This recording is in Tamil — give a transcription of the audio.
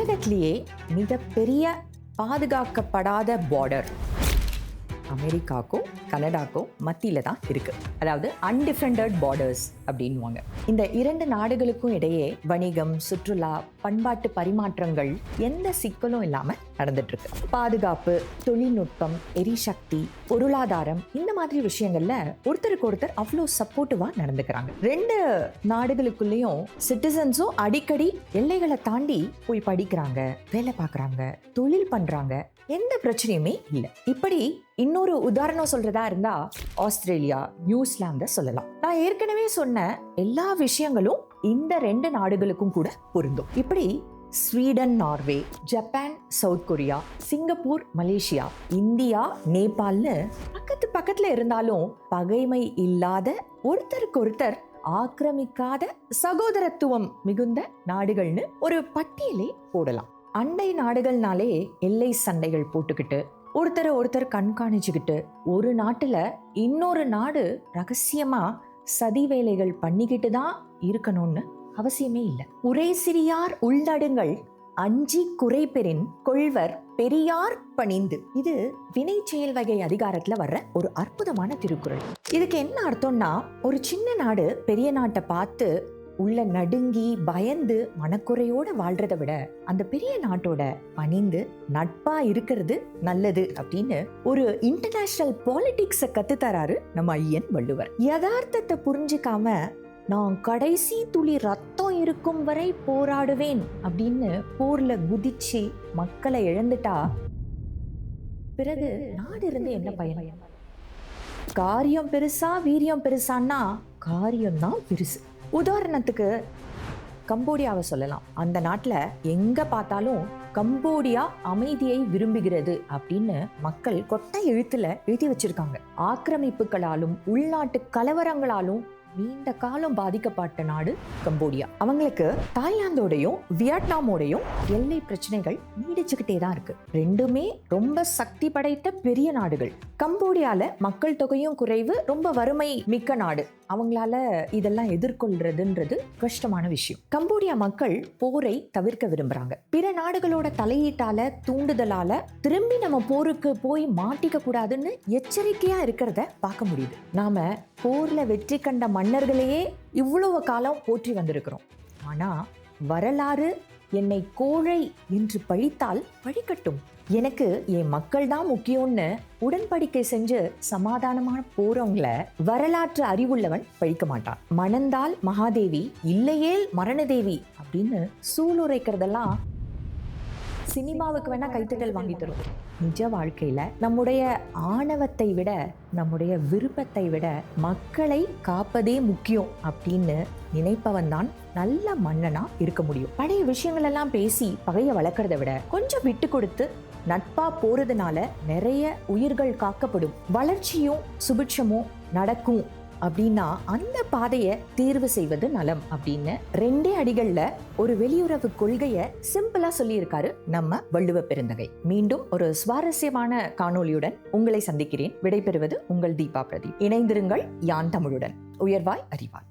உலகத்திலேயே மிகப்பெரிய பாதுகாக்கப்படாத பார்டர் அமெரிக்காக்கும் கனடாக்கும் மத்தியில் தான் இருக்குது அதாவது அன்டிஃபெண்டட் பார்டர்ஸ் அப்படின்வாங்க இந்த இரண்டு நாடுகளுக்கும் இடையே வணிகம் சுற்றுலா பண்பாட்டு பரிமாற்றங்கள் எந்த சிக்கலும் இல்லாமல் நடந்துட்டுருக்கு பாதுகாப்பு தொழில்நுட்பம் எரிசக்தி பொருளாதாரம் இந்த மாதிரி விஷயங்களில் ஒருத்தருக்கு ஒருத்தர் அவ்வளோ சப்போர்ட்டிவாக நடந்துக்கிறாங்க. ரெண்டு நாடுகளுக்குள்ளேயும் சிட்டிசன்ஸும் அடிக்கடி எல்லைகளை தாண்டி போய் படிக்கிறாங்க வேலை பார்க்குறாங்க தொழில் பண்ணுறாங்க எந்த பிரச்சனையுமே இல்லை. இப்படி இன்னொரு உதாரணம் சொல்றதா இருந்தா ஆஸ்திரேலியா நியூசிலாந்த சொல்லலாம். நான் ஏற்கனவே சொன்ன எல்லா விஷயங்களும் இந்த ரெண்டு நாடுகளுக்கும் கூட பொருந்தும். இப்படி Sweden Norway Japan South Korea Singapore Malaysia India நேபாள்னு பக்கத்து பக்கத்துல இருந்தாலும் பகைமை இல்லாத ஒருத்தருக்கு ஒருத்தர் ஆக்கிரமிக்காத சகோதரத்துவம் மிகுந்த நாடுகள்னு ஒரு பட்டியலே போடலாம். அண்டை நாடுகள்னாலே எல்லை சண்டைகள் போட்டுக்கிட்டு ஒருத்தரை ஒருத்தர் கண்காணிச்சுக்கிட்டு ஒரு நாட்டில் இன்னொரு நாடு ரகசியமா சதி வேலைகள் பண்ணிக்கிட்டு தான் இருக்கணும்னு அவசியமே இல்லை. உரை சிறியார் உள்நடுங்கள் அஞ்சி குறைபெறின் கொள்வர் பெரியார் பணிந்து. இது வினை செயல் வகை அதிகாரத்துல வர்ற ஒரு அற்புதமான திருக்குறள். இதுக்கு என்ன அர்த்தம்னா ஒரு சின்ன நாடு பெரிய நாட்டை பார்த்து உள்ள நடுங்கி பயந்து மனக்குறையோட வாழ்றதை விட அந்த பெரிய நாட்டோட பணிந்து நட்பா இருக்கிறது நல்லது அப்படின்னு ஒரு இன்டர்நேஷனல் பாலிடிக்ஸை கத்துத்தராரு நம்ம ஐயன் வள்ளுவர். யதார்த்தத்தை புரிஞ்சுக்காம நான் கடைசி துளி ரத்தம் இருக்கும் வரை போராடுவேன் அப்படின்னு போர்ல குதிச்சு மக்களை இழந்துட்டா பிறகு நாடு இருந்து என்ன பயன்? காரியம் பெருசா வீரியம் பெருசான்னா காரியம்தான் பெருசு. உதாரணத்துக்கு கம்போடியாவை சொல்லலாம். அந்த நாட்டில் எங்கே பார்த்தாலும் கம்போடியா அமைதியை விரும்புகிறது அப்படின்னு மக்கள் கொட்டை எழுத்துல எழுதி வச்சிருக்காங்க. ஆக்கிரமிப்புகளாலும் உள்நாட்டு கலவரங்களாலும் நீண்ட காலம் பாதிக்கப்பட்ட நாடு கம்போடியா. அவங்களுக்கு தாய்லாந்தோடையும் வியட்நாமோடையும் எல்லை பிரச்சனைகள் நீடிச்சுக்கிட்டே தான் இருக்கு. ரெண்டுமே ரொம்ப சக்தி படைத்த பெரிய நாடுகள். கம்போடியால மக்கள் தொகையும் குறைவு ரொம்ப வறுமை மிக்க நாடு. அவங்களால இதெல்லாம் எதிர்கொள்றதுன்றது கஷ்டமான விஷயம். கம்போடியா மக்கள் போரை தவிர்க்க விரும்புறாங்க. பிற நாடுகளோட தலையீட்டால தூண்டுதலால திரும்பி நம்ம போருக்கு போய் மாட்டிக்க கூடாதுன்னு எச்சரிக்கையா இருக்கிறத பார்க்க முடியுது. நாம போர்ல வெற்றி கண்ட மன்னர்களையே இவ்வளவு காலம் போற்றி வந்திருக்கிறோம். ஆனா வரலாறு என்னை கோழை என்று பழித்தால் பழிக்கட்டும். எனக்கு என் மக்கள் தான் முக்கியம்னு உடன்படிக்கை செஞ்சு சமாதானமான போறவங்கள வரலாற்று அறிவுள்ளவன் பழிக்க மாட்டான். மணந்தால் மகாதேவி இல்லையேல் மரணதேவி அப்படின்னு சூளுரைக்கிறதெல்லாம் சினிமாவுக்கு வேணா கைத்தட்டல் வாங்கி தரும். நிஜ வாழ்க்கையில நம்முடைய ஆணவத்தை விட நம்முடைய விருப்பத்தை விட மக்களை காப்பதே முக்கியம் அப்படின்னு நினைப்பவன் தான் நல்ல மன்னனா இருக்க முடியும். பழைய விஷயங்கள் எல்லாம் பேசி பகைய வளர்க்கறத விட கொஞ்சம் விட்டு கொடுத்து நட்பா போறதுனால நிறைய உயிர்கள் காக்கப்படும். வளர்ச்சியும் சுபிட்சமும் நடக்கும். அப்படின்னா அந்த பாதையை தேர்வு செய்வது நலம் அப்படின்னு ரெண்டே அடிகள்ல ஒரு வெளியுறவு கொள்கையை சிம்பிளா சொல்லியிருக்காரு நம்ம வள்ளுவ பெருந்தகை. மீண்டும் ஒரு சுவாரஸ்யமான காணொலியுடன் உங்களை சந்திக்கிறேன். விடைபெறுவது உங்கள் தீபா பிரதீப். இணைந்திருங்கள் யான் தமிழுடன். உயர்வாய் அறிவாய்.